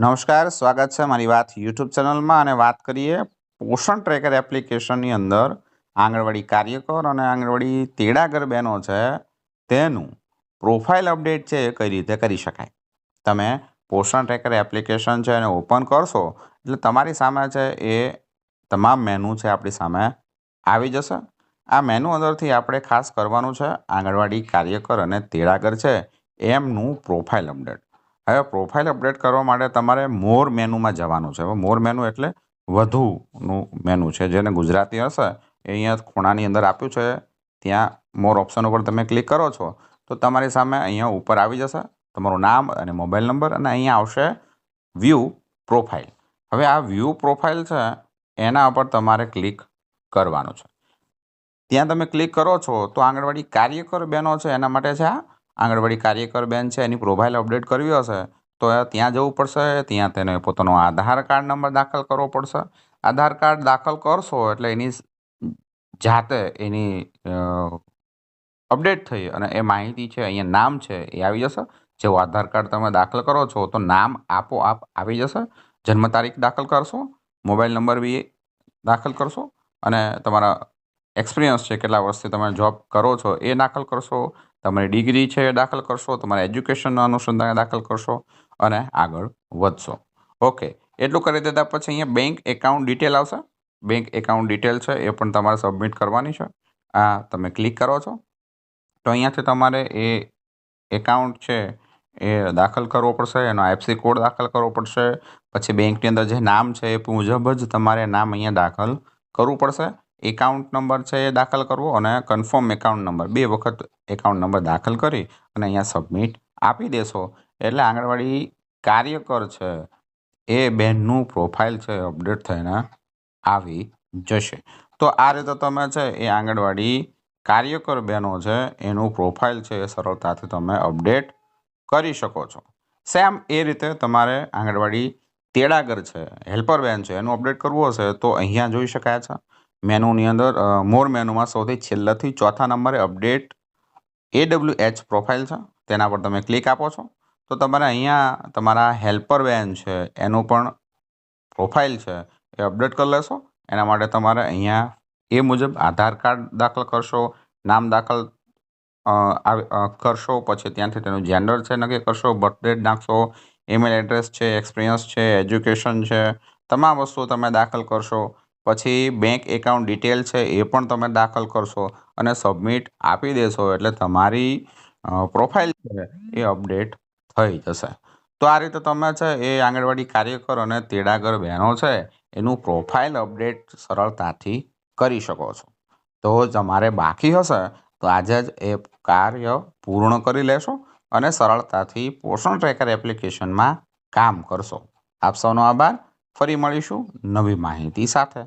નમસ્કાર, સ્વાગત છે મારી વાત યુટ્યુબ ચેનલમાં અને વાત કરીએ પોષણ ટ્રેકર એપ્લિકેશનની અંદર આંગણવાડી કાર્યકર અને આંગણવાડી તેડાગર બહેનો છે તેનું પ્રોફાઇલ અપડેટ છે એ કઈ રીતે કરી શકાય. તમે પોષણ ટ્રેકર એપ્લિકેશન છે એને ઓપન કરશો એટલે તમારી સામે છે એ તમામ મેનુ છે આપણી સામે આવી જશે. આ મેનુ અંદરથી આપણે ખાસ કરવાનું છે આંગણવાડી કાર્યકર અને તેડાગર છે એમનું પ્રોફાઇલ અપડેટ હવે પ્રોફાઇલ અપડેટ કરવા માટે તમારે મોર મેનુમાં જવાનું છે. હવે મોર મેનુ એટલે વધુનું મેનુ છે. જેને ગુજરાતી હશે એ અહીંયા ખૂણાની અંદર આપ્યું છે. ત્યાં મોર ઓપ્શન ઉપર તમે ક્લિક કરો છો, તો તમારી સામે અહીંયા ઉપર આવી જશે. તમારું નામ અને મોબાઈલ નંબર અને અહીંયા આવશે વ્યૂ પ્રોફાઇલ હવે આ વ્યૂ પ્રોફાઇલ છે, એના ઉપર તમારે ક્લિક કરવાનું છે. ત્યાં તમે ક્લિક કરો છો, તો આંગણવાડી કાર્યકર બહેનો છે, એના માટે છે આ આંગણવાડી કાર્યકર બેન છે, એની પ્રોફાઇલ અપડેટ કરવી હશે, તો ત્યાં જવું પડશે, ત્યાં તેને પોતાનો આધાર કાર્ડ નંબર દાખલ કરવો પડશે. આધાર કાર્ડ દાખલ કરશો એટલે એની જાતે એની અપડેટ થઈ અને એ માહિતી છે, અહીંયા નામ છે, એ આવી જશે. જેવું આધાર કાર્ડ તમે દાખલ કરો છો, તો નામ આપોઆપ આવી જશે. જન્મ તારીખ દાખલ કરશો મોબાઈલ નંબર બી દાખલ કરશો અને તમારા એક્સપિરિયન્સ છે, કેટલા વર્ષથી તમે જોબ કરો છો, એ દાખલ કરશો. તમારી ડિગ્રી છે એ દાખલ કરશો, તમારા એજ્યુકેશનના અનુસંધાને દાખલ કરશો અને આગળ વધશો. ઓકે, એટલું કરી દેતા પછી અહીંયા બેંક એકાઉન્ટ ડિટેલ આવશે. બેંક એકાઉન્ટ ડિટેલ છે એ પણ તમારે સબમિટ કરવાની છે. આ તમે ક્લિક કરો છો. તો અહીંયાથી તમારે એ એકાઉન્ટ છે એ દાખલ કરવો પડશે, એનો આઈએફસી કોડ દાખલ કરવો પડશે. પછી બેંકની અંદર જે નામ છે એ મુજબ જ તમારે નામ અહીંયા દાખલ કરવું પડશે. એકાઉન્ટ નંબર છે એ દાખલ કરવો અને કન્ફર્મ એકાઉન્ટ નંબર. બે વખત એકાઉન્ટ નંબર દાખલ કરી અને અહીંયા સબમિટ આપી દેશો. એટલે આંગણવાડી કાર્યકર છે એ બેનનું પ્રોફાઇલ છે અપડેટ થઈને આવી જશે. તો આ રીતે તમે છે એ આંગણવાડી કાર્યકર બહેનો છે એનું પ્રોફાઇલ છે એ સરળતાથી તમે અપડેટ કરી શકો છો. સેમ એ રીતે તમારે આંગણવાડી તેડાગર છે, હેલ્પર બેન છે એનું અપડેટ કરવું હશે તો અહીંયા જોઈ શકાય છે. મેનુની અંદર મોર મેનુમાં સૌથી છેલ્લાથી ચોથા નંબરે update A W H profile છે. તેના પર તમે ક્લિક આપો છો. તો તમારે અહીંયા તમારા હેલ્પર વેન છે, એનું પણ પ્રોફાઇલ છે, એ અપડેટ કરી લેશો. એના માટે તમારે અહીંયા એ મુજબ આધાર કાર્ડ દાખલ કરશો, નામ દાખલ કરશો, પછી ત્યાંથી તેનું જેન્ડર છે નક્કી કરશો બર્થડેટ નાખશો ઈમેલ એડ્રેસ છે એક્સપિરિયન્સ છે એજ્યુકેશન છે, તમામ વસ્તુઓ તમે દાખલ કરશો. પછી બેંક એકાઉન્ટ ડિટેલ છે એ પણ તમે દાખલ કરશો અને સબમિટ આપી દેશો એટલે તમારી પ્રોફાઇલ છે એ અપડેટ થઈ જશે. તો આ રીતે તમે છે એ આંગણવાડી કાર્યકર અને તેડાગર બહેનો છે એનું પ્રોફાઇલ અપડેટ સરળતાથી કરી શકો છો. તો તમારે બાકી હશે તો આજે જ એ કાર્ય પૂર્ણ કરી લેશો અને સરળતાથી પોષણ ટ્રેકર એપ્લિકેશનમાં કામ કરશો. આપ સૌનો આભાર. ફરી મળીશું નવી માહિતી સાથે.